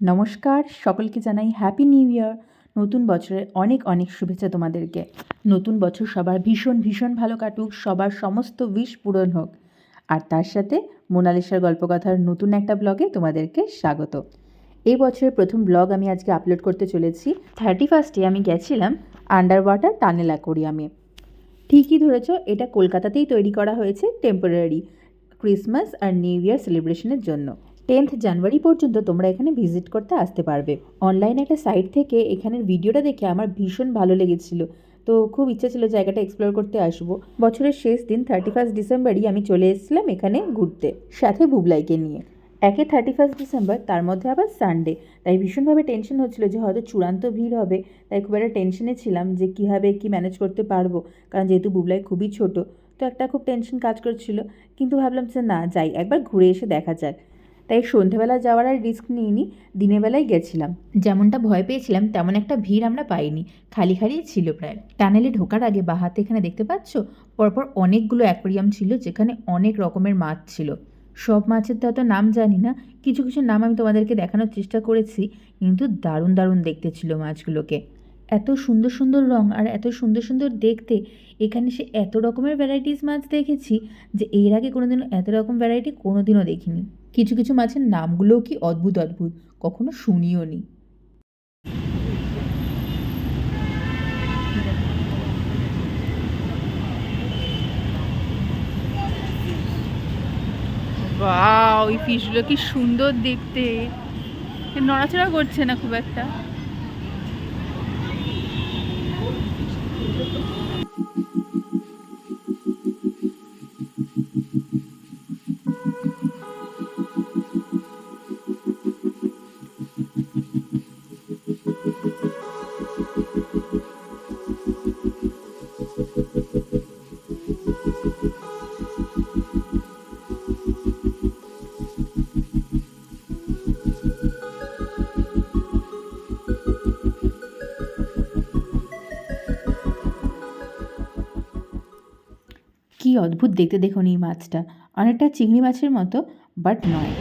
নমস্কার, সকলকে জানাই হ্যাপি নিউ ইয়ার নতুন বছরের অনেক অনেক শুভেচ্ছা তোমাদেরকে। নতুন বছর সবার ভীষণ ভীষণ ভালো কাটুক, সবার সমস্ত উইশ পূরণ হোক। আর তার সাথে মোনালিসার গল্পকথার নতুন একটা ব্লগে তোমাদেরকে স্বাগত। এই বছরের প্রথম ব্লগ আমি আজকে আপলোড করতে চলেছি। থার্টি ফার্স্টে আমি গেছিলাম আন্ডার ওয়াটার টানেল অ্যাকোরিয়ামে ঠিকই ধরেছ, এটা কলকাতাতেই তৈরি করা হয়েছে টেম্পোরারি ক্রিসমাস আর নিউ ইয়ার সেলিব্রেশনের জন্য। টেন্থ জানুয়ারি পর্যন্ত তোমরা এখানে ভিজিট করতে আসতে পারবে। অনলাইনে একটা সাইট থেকে এখানের ভিডিওটা দেখে আমার ভীষণ ভালো লেগেছিল। তো খুব ইচ্ছা ছিল জায়গাটা এক্সপ্লোর করতে আসব। বছরের শেষ দিন থার্টি ফার্স্ট ডিসেম্বরই আমি চলে এসেছিলাম এখানে ঘুরতে, সাথে বুবলাইকে নিয়ে। একে থার্টি ফার্স্ট ডিসেম্বর তার মধ্যে আবার সানডে তাই ভীষণভাবে টেনশন হচ্ছিল যে হয়তো চূড়ান্ত ভিড় হবে। তাই খুব একটা টেনশনে ছিলাম যে কীভাবে কী ম্যানেজ করতে পারব। কারণ যেহেতু বুবলাই খুবই ছোট, তো একটা খুব টেনশন কাজ করছিল। কিন্তু ভাবলাম যে না, যাই, একবার ঘুরে এসে দেখা যাক। তাই সন্ধেবেলা যাওয়ার আর রিস্ক নিইনি, দিনের বেলায় গেছিলাম। যেমনটা ভয় পেয়েছিলাম, তেমন একটা ভিড় আমরা পাইনি। খালি খালি ছিল প্রায়। টানেলে ঢোকার আগে বাহাতে এখানে দেখতে পাচ্ছ? পরপর অনেকগুলো অ্যাকোরিয়াম ছিল, যেখানে অনেক রকমের মাছ ছিল। সব মাছের তো এত নাম জানি না। কিছু কিছু নাম আমি তোমাদেরকে দেখানোর চেষ্টা করেছি, কিন্তু দারুণ দারুণ দেখতে ছিল মাছগুলোকে। এত সুন্দর সুন্দর রং আর এত সুন্দর সুন্দর দেখতে, এখানে সে এত রকমের ভ্যারাইটিস মাছ দেখেছি যে এর আগে কোনোদিনও এত রকম ভ্যারাইটি কোনোদিনও দেখিনি। কিছু কিছু মাছের নামগুলোও কি অদ্ভুত অদ্ভুত, কখনো শুনিও নি। বা ওই ফিশগুলো কি সুন্দর দেখতে। নড়াচড়া করছে না খুব একটা। অদ্ভুত দেখতে দেখুন এই মাছটা। অনেকটা চিংড়ি মাছের মতো বাট নয়।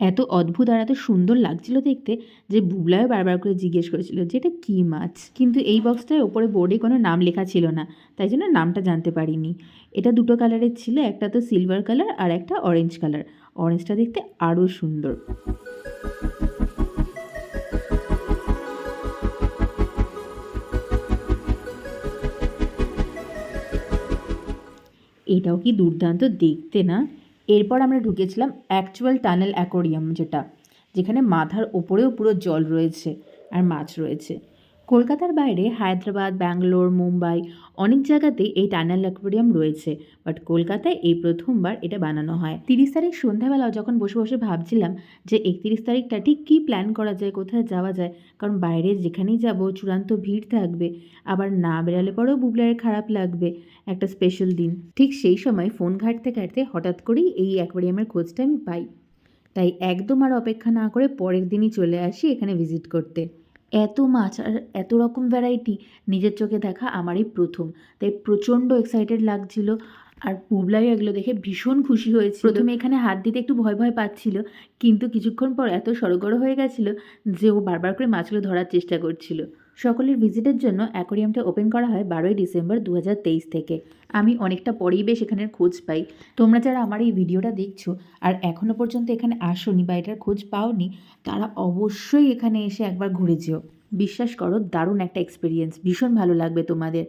এত অদ্ভুত আর এত সুন্দর লাগছিল দেখতে যে বুবলাও বারবার করে জিজ্ঞেস করেছিল যে এটা কী মাছ? কিন্তু এই বক্সটায় ওপরে বোর্ডে কোনো নাম লেখা ছিল না, তাই জন্য নামটা জানতে পারিনি। এটা দুটো কালারের ছিল, একটা তো সিলভার কালার আর একটা অরেঞ্জ কালার অরেঞ্জটা দেখতে আরও সুন্দর। এটাও কি দুর্দান্ত দেখতে না? এরপর আমরা ঢুকেছিলাম অ্যাকচুয়াল টানেল অ্যাকোরিয়াম যেটা, যেখানে মাথার ওপরেও পুরো জল রয়েছে আর মাছ রয়েছে। কলকাতার বাইরে হায়দ্রাবাদ, ব্যাঙ্গালোর, মুম্বাই অনেক জায়গাতেই এই টানেল অ্যাকোরিয়াম রয়েছে। বাট কলকাতায় এই প্রথমবার এটা বানানো হয়। তিরিশ তারিখ সন্ধ্যাবেলাও যখন বসে বসে ভাবছিলাম যে একত্রিশ তারিখটা ঠিক কী প্ল্যান করা যায়, কোথায় যাওয়া যায়, কারণ বাইরে যেখানেই যাব চূড়ান্ত ভিড় থাকবে, আবার না বেরালে পরেও বুবলারের খারাপ লাগবে একটা স্পেশাল দিন। ঠিক সেই সময় ফোন ঘাঁটতে ঘাঁটতে হঠাৎ করেই এই অ্যাকোয়ারিয়ামের খোঁজটা আমি পাই। তাই একদম আর অপেক্ষা না করে পরের দিনই চলে আসি এখানে ভিজিট করতে। এত মাছ আর এত রকম ভ্যারাইটি নিজের চোখে দেখা আমারই প্রথম। তাই প্রচণ্ড এক্সাইটেড লাগছিল আর পুবলাই এগুলো দেখে ভীষণ খুশি হয়েছে প্রথমে এখানে হাত দিতে একটু ভয় ভয় পাচ্ছিল কিন্তু কিছুক্ষণ পর এত সড়গড় হয়ে গেছিল যে ও বারবার করে মাছগুলো ধরার চেষ্টা করছিল। সকলের ভিজিটের জন্য অ্যাকোরিয়ামটা ওপেন করা হয় বারোই ডিসেম্বর দু হাজার তেইশ থেকে। আমি অনেকটা পরেই বেশ এখানের খোঁজ পাই। তোমরা যারা আমার এই ভিডিওটা দেখছ আর এখনও পর্যন্ত এখানে আসোনি বা এটার খোঁজ পাওনি, তারা অবশ্যই এখানে এসে একবার ঘুরে যেও। বিশ্বাস করো, দারুণ একটা এক্সপিরিয়েন্স ভীষণ ভালো লাগবে তোমাদের।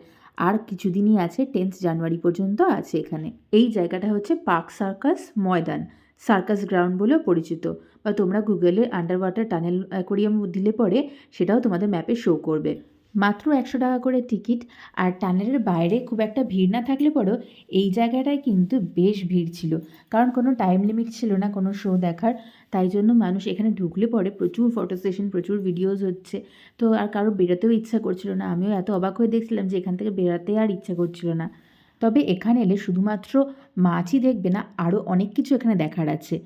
আর কিছুদিনই আছে টেন্থ জানুয়ারি পর্যন্ত আছে এখানে। এই জায়গাটা হচ্ছে park circus Maidan. Circus ground বলেও পরিচিত। বা তোমরা গুগলে আন্ডার ওয়াটার টানেল অ্যাকোরিয়াম দিলে পরে সেটাও তোমাদের ম্যাপে শো করবে। মাত্র একশো টাকা করে টিকিট আর টানেলের বাইরে খুব একটা ভিড় না থাকলে পরেও এই জায়গাটায় কিন্তু বেশ ভিড় ছিল। কারণ কোনো টাইম লিমিট ছিল না কোনো শো দেখার। তাই জন্য মানুষ এখানে ঢুকলে পরে প্রচুর ফটো সেশন প্রচুর ভিডিওস হচ্ছে। তো আর কারও বেরোতেও ইচ্ছা করছিল না। আমিও এত অবাক হয়ে দেখছিলাম যে এখান থেকে বেরাতে আর ইচ্ছা করছিল না। তবে এখানে এলে শুধুমাত্র মাছই দেখবে না আরও অনেক কিছু এখানে দেখার আছে।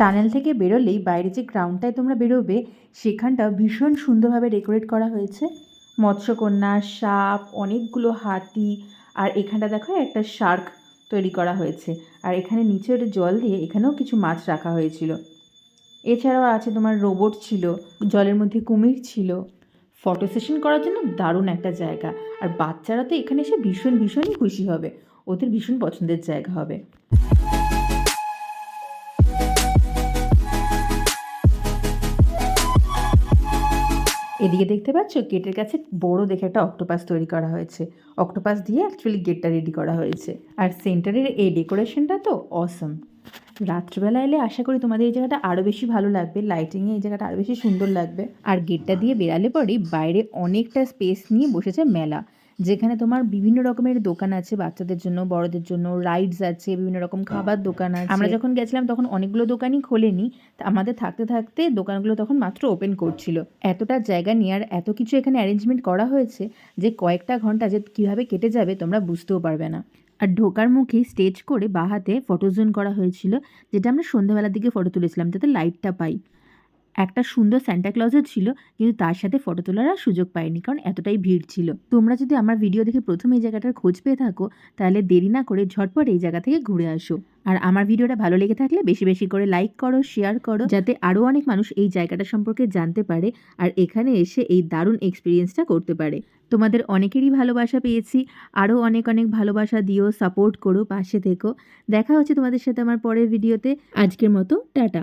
টানেল থেকে বেরোলেই বাইরে যে গ্রাউন্ডটায় তোমরা বেরোবে, সেখানটা ভীষণ সুন্দরভাবে ডেকোরেট করা হয়েছে। মৎস্যকন্যা, সাপ, অনেকগুলো হাতি, আর এখানটা দেখো একটা শার্ক তৈরি করা হয়েছে। আর এখানে নিচের জল দিয়ে এখানেও কিছু মাছ রাখা হয়েছিল। এছাড়াও আছে তোমার রোবট ছিল, জলের মধ্যে কুমির ছিল। ফটো সেশন করার জন্য দারুণ একটা জায়গা। আর বাচ্চারা তো এখানে এসে ভীষণ ভীষণই খুশি হবে। ওদের ভীষণ পছন্দের জায়গা হবে। এদিকে দেখতে পাচ্ছ গেটের কাছে বড় দেখে একটা অক্টোপাস তৈরি করা হয়েছে। অক্টোপাস দিয়ে অ্যাকচুয়ালি গেটটা রেডি করা হয়েছে। আর সেন্টারের এই ডেকোরেশনটা তো অসম রাত্রিবেলা এলে আশা করি তোমাদের এই জায়গাটা আরও বেশি ভালো লাগবে লাইটিংয়ে এই জায়গাটা আরও বেশি সুন্দর লাগবে। আর গেটটা দিয়ে বেড়ালে পরে বাইরে অনেকটা স্পেস নিয়ে বসেছে মেলা। যেখানে তোমার বিভিন্ন রকমের দোকান আছে বাচ্চাদের জন্য বড়দের জন্য রাইডস আছে বিভিন্ন রকম খাবার দোকান আছে। আমরা যখন গেছিলাম তখন অনেকগুলো দোকানই খোলেনি। তা আমাদের থাকতে থাকতে দোকানগুলো তখন মাত্র ওপেন করছিল। এতটা জায়গা নিয়ে আর এত কিছু এখানে অ্যারেঞ্জমেন্ট করা হয়েছে যে কয়েকটা ঘণ্টা যে কীভাবে কেটে যাবে তোমরা বুঝতেও পারবে না। আর ঢোকার মুখে স্টেজ করে বাহাতে ফটো জোন করা হয়েছিল যেটা আমরা সন্ধ্যাবেলার দিকে ফটো তুলেছিলাম যাতে লাইটটা পাই। একটা সুন্দর স্যান্টা ক্লজও ছিল, কিন্তু তার সাথে ফটো তোলার আর সুযোগ পাইনি, কারণ এতটাই ভিড় ছিল। তোমরা যদি আমার ভিডিও দেখে প্রথম এই জায়গাটার খোঁজ পেয়ে থাকো, তাহলে দেরি না করে ঝটপট এই জায়গা থেকে ঘুরে আসো। আর আমার ভিডিওটা ভালো লেগে থাকলে বেশি বেশি করে লাইক করো শেয়ার করো, যাতে আরও অনেক মানুষ এই জায়গাটা সম্পর্কে জানতে পারে আর এখানে এসে এই দারুণ এক্সপিরিয়েন্সটা করতে পারে। তোমাদের অনেকেরই ভালোবাসা পেয়েছি আরও অনেক অনেক ভালোবাসা দিও সাপোর্ট করো, পাশে থেকো। দেখা হচ্ছে তোমাদের সাথে আমার পরের ভিডিওতে আজকের মতো, টাটা।